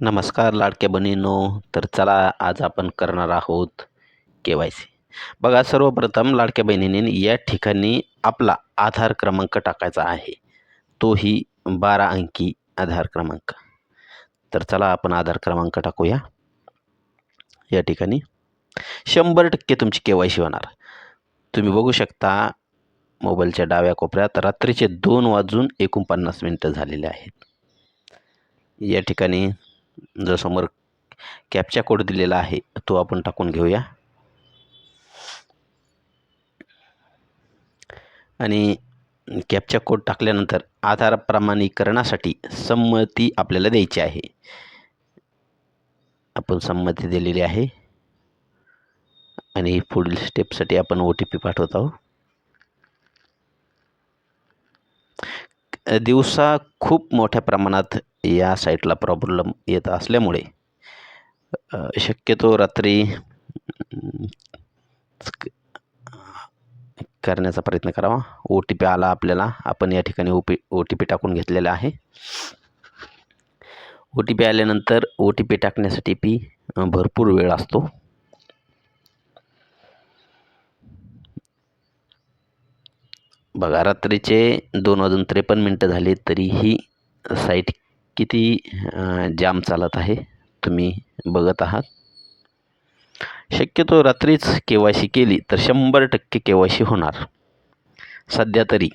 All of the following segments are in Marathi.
नमस्कार लाडक्या बहिणींनो. तर चला आज आपण करणार आहोत के वाय सी. बघा सर्वप्रथम लाडक्या बहिणींनी या ठिकाणी आपला आधार क्रमांक टाकायचा आहे. तोही बारा अंकी आधार क्रमांक. तर चला आपण आधार क्रमांक टाकूया. या ठिकाणी शंभर टक्के तुमची के वाय सी होणार. तुम्ही बघू शकता मोबाईलच्या डाव्या कोपऱ्यात रात्रीचे दोन वाजून एकोणपन्नास मिनटं झालेले आहेत. या ठिकाणी जो समोर कॅपचा कोड दिलेला आहे तो आपण टाकून घेऊया. आणि कॅपचा कोड टाकल्यानंतर आधार प्रमाणीकरणासाठी संमती आपल्याला द्यायची आहे. आपण संमती दिलेली आहे. आणि पुढील स्टेपसाठी आपण ओ टी पी पाठवत आहोत. दिवसा खूप मोठ्या प्रमाणात या साईटला प्रॉब्लेम येत असल्यामुळे शक्यतो रात्री करण्याचा प्रयत्न करावा. ओ टी पी आला आपल्याला. आपण या ठिकाणी O P O T P टाकून घेतलेला आहे. ओ टी पी आल्यानंतर ओ टी पी टाकण्यासाठी पी भरपूर वेळ असतो. बघा रात्रीचे दोन वाजून त्रेपन्न मिनटं झाली तरीही साईट किती जाम चालत आहे तुम्ही बघत आहात. शक्यतो रात्रीच के वाय सी केली तर शंभर टक्के के वाय सी होणार. सध्या तरी.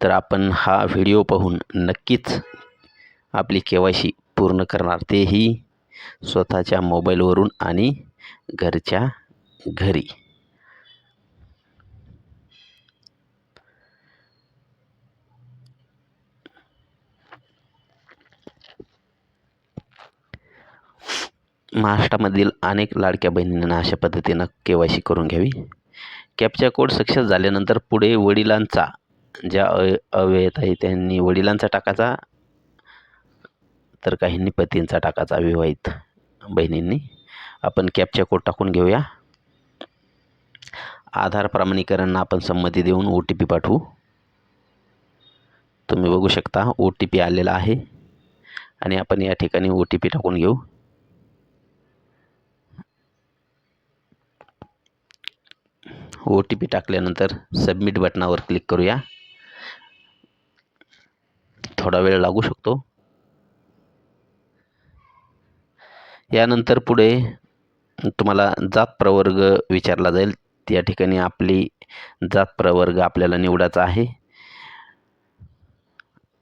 तर आपण हा व्हिडिओ पाहून नक्कीच आपली के वाय सी पूर्ण करणार. तेही स्वतःच्या मोबाईलवरून आणि घरच्या घरी. महाराष्ट्रामधील अनेक लाडक्या बहिणींना अशा पद्धतीनं के वाय सी करून घ्यावी. कॅपचा कोड सक्सेस झाल्यानंतर पुढे वडिलांचा ज्या अव अवयत आहे त्यांनी वडिलांचा टाकायचा तर काहींनी पतींचा टाकायचा विवाहित बहिणींनी. आपण कॅपचा कोड टाकून घेऊया. आधार प्रमाणीकरण आपण संमती देऊन ओ टी पी पाठवू. तुम्ही बघू शकता ओ टी पी आलेला आहे. आणि आपण या ठिकाणी ओ टी पी टाकून घेऊ. ओ टी पी टाकल्यानंतर सबमिट बटनावर क्लिक करूया. थोडा वेळ लागू शकतो. यानंतर पुढे तुम्हाला जात प्रवर्ग विचारला जाईल. त्या ठिकाणी आपली जात प्रवर्ग आपल्याला निवडायचा आहे.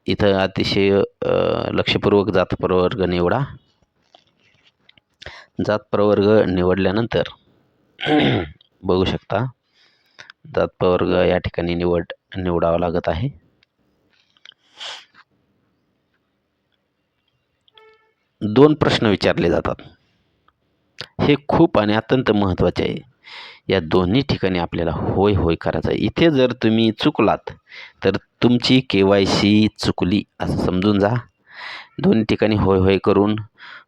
इथं अतिशय लक्षपूर्वक जात प्रवर्ग निवडा. जात प्रवर्ग निवडल्यानंतर बघू शकता. जात या ठिकाणी निवड निवडावा लागत आहे. दोन प्रश्न विचारले जातात. हे खूप आणि अत्यंत महत्त्वाचे आहे. या दोन्ही ठिकाणी आपल्याला होय होय करायचं आहे. इथे जर तुम्ही चुकलात तर तुमची के वाय सी चुकली असं समजून जा. दोन्ही ठिकाणी होय होय करून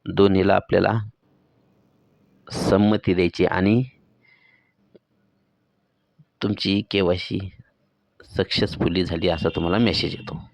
दोन्हीला आपल्याला संमती द्यायची आणि तुमची के वाय सी सक्सेसफुली झाली असा तुम्हाला मेसेज येतो.